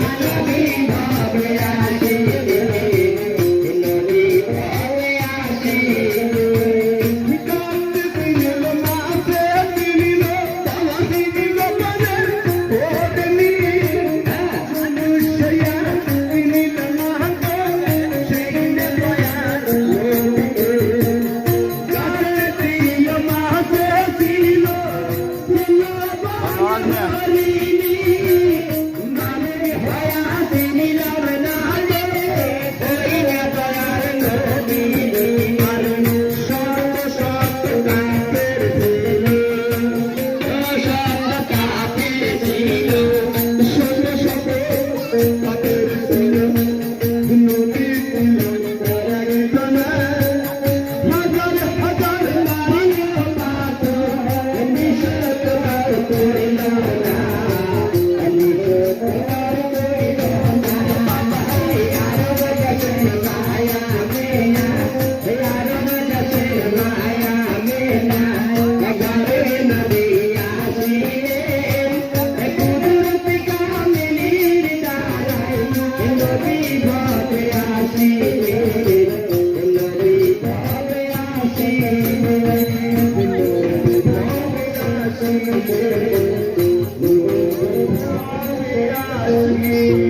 Thank you. তাই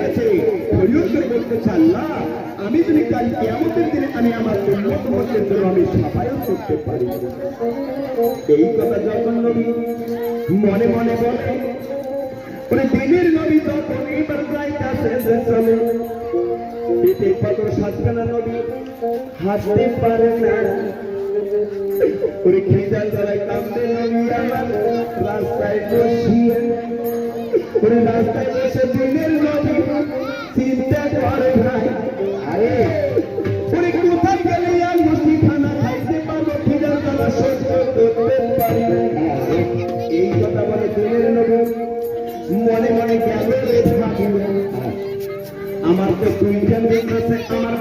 কাছে আমি যদি কাল কিয়ামতের দিনে আমি আমার জন্য আমি সাফায়াত করতে পারি। এই কথা যখন নবী মনে মনে বলে ওরে দিনের নবী তখন এবার যাইতাছে যে চলে, পেটে কত সাতখানা নবী হাসতে পারে না। চিন্তা করে ভাই আরে কোথায় গেলে কথা বলে মনে মনে গেল রে আমার তো আমার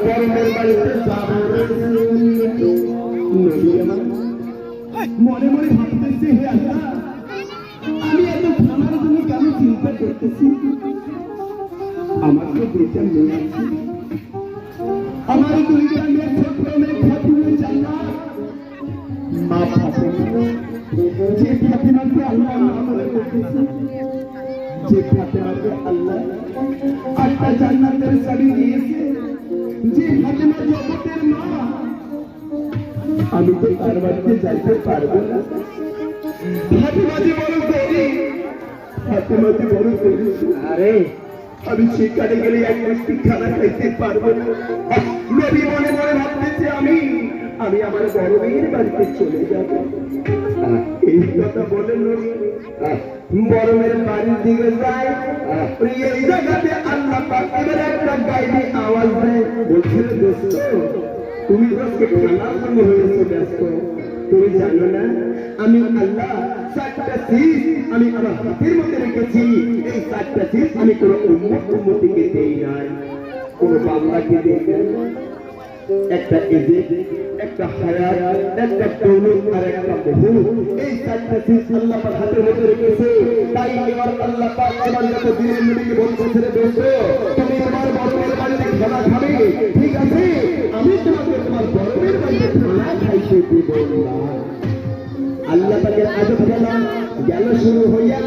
মনে মনে ভাবতেছি, হে আল্লাহ আমি এত খানার জন্য কেন চিন্তা করতেছি? আমার তো দুইটা মেয়ে আছে। আমার দুইটা মেয়ে ছোট মেয়ে ফাতিমা জান্নাত। মা ফাতিমা। যে ফাতিমাকে আল্লাহ নাম বলে করতেছে যে ফাতেমাকে আল্লাহ আটটা জান্নাতের চাবি দিয়েছে, যে ফাতেমা জগতের মা, আমি তো তার বাড়িতে যাইতে পারব না। ফাতেমা যে গরিব বড় গরিব আরে। আমি সেখানে গেলে এক মুষ্টি খানা খাইতে পারব না। নবী মনে মনে ভাবতেছে আমি আমি আমার বড় মেয়ের বাড়িতে চলে যাব। এই কথা বলেন বড় মেয়ের বাড়ির দিকে যায়। এই জায়গাতে আল্লাহ পাক একটা গাইবি আওয়াজ দেয়। বলছে রে দোস্ত তুমি আজকে খানার জন্য হয়েছো ব্যস্ত। তুমি জানো না? আমি আল্লাহ চারটা শীষ আমি আমার হাতের মধ্যে রেখেছি। এই চারটা শীষ আমি কোনো উন্মত উন্মতিকে দেই নাই। কোনো বাংলাকে দেই নাই। একটা একটা একটা আর একটা বহু এই চারটা আল্লাহ মধ্যে রেখেছে। তাই এবার আল্লাহ পাক এবার যত দিনের রে দোস্ত, তুমি বড়মের বাড়িতে খাবে ঠিক আছে? আমি তোমাকে তোমার খাইতে দিব আল্লাহ তাকে আজব গেলাম গেল শুরু হইয়া।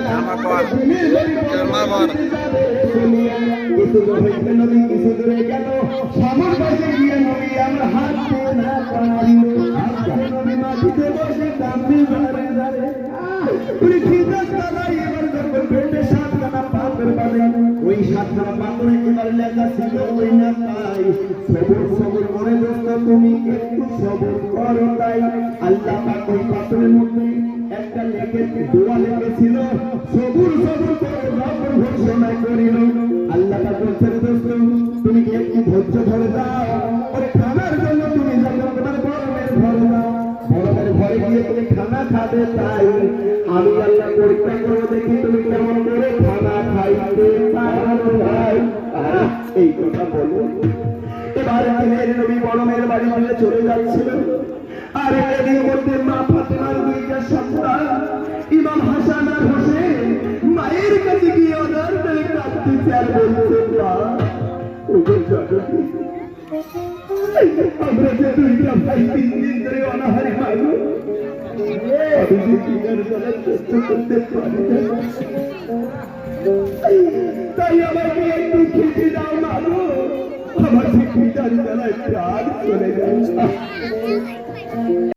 কিছু হইতে নবী কিছু দূরে গেল। সামর বাজে গিয়ে নবী আমরা হাঁটতে না পারিল নবী মাটিতে বসে কান্দি ধরে ধরে না তাই সবর সবর করে দোস্ত তুমি একটু সবর করো তাই। আল্লাহ পাক ওই পাথরের মধ্যে একটা লেখে, দোয়া লেখেছিল সবুর সবুর করে রব ঘোষণা করিল। আল্লাহ পাক বলছেন, দোস্ত, তুমি একটু ধৈর্য ধরে দাও ওরে খানার জন্য তুমি যখন তোমার বরমের ঘরে যাও বরমের ঘরে গিয়ে তুমি খানা খাবে তাই। আমি আল্লাহ পরীক্ষা করে দেখি তুমি কেমন করে খানা খাইতে পারো ভাই। এই কথা বলো। এবার দিনের নবী বরমের বাড়ি দিয়ে চলে যাচ্ছিল। আর এর মধ্যে মা ফাতেমার দুইটা সন্তান, ইমাম হাসান আর হোসেন, মায়ের কাছে গিয়ে ওনার মেয়ে কাঁদতেছে আর বলছে মা। আমরা যে দুইটা ভাই তিন দিন ধরে অনাহারে মানুষ আমি যে দিনের বেলা সহ্য করতে পারি। তাই আমাকে একটু খেতে দাও মাগো আমার যে পিতার বেলায় প্রাণ চলে যাচ্ছে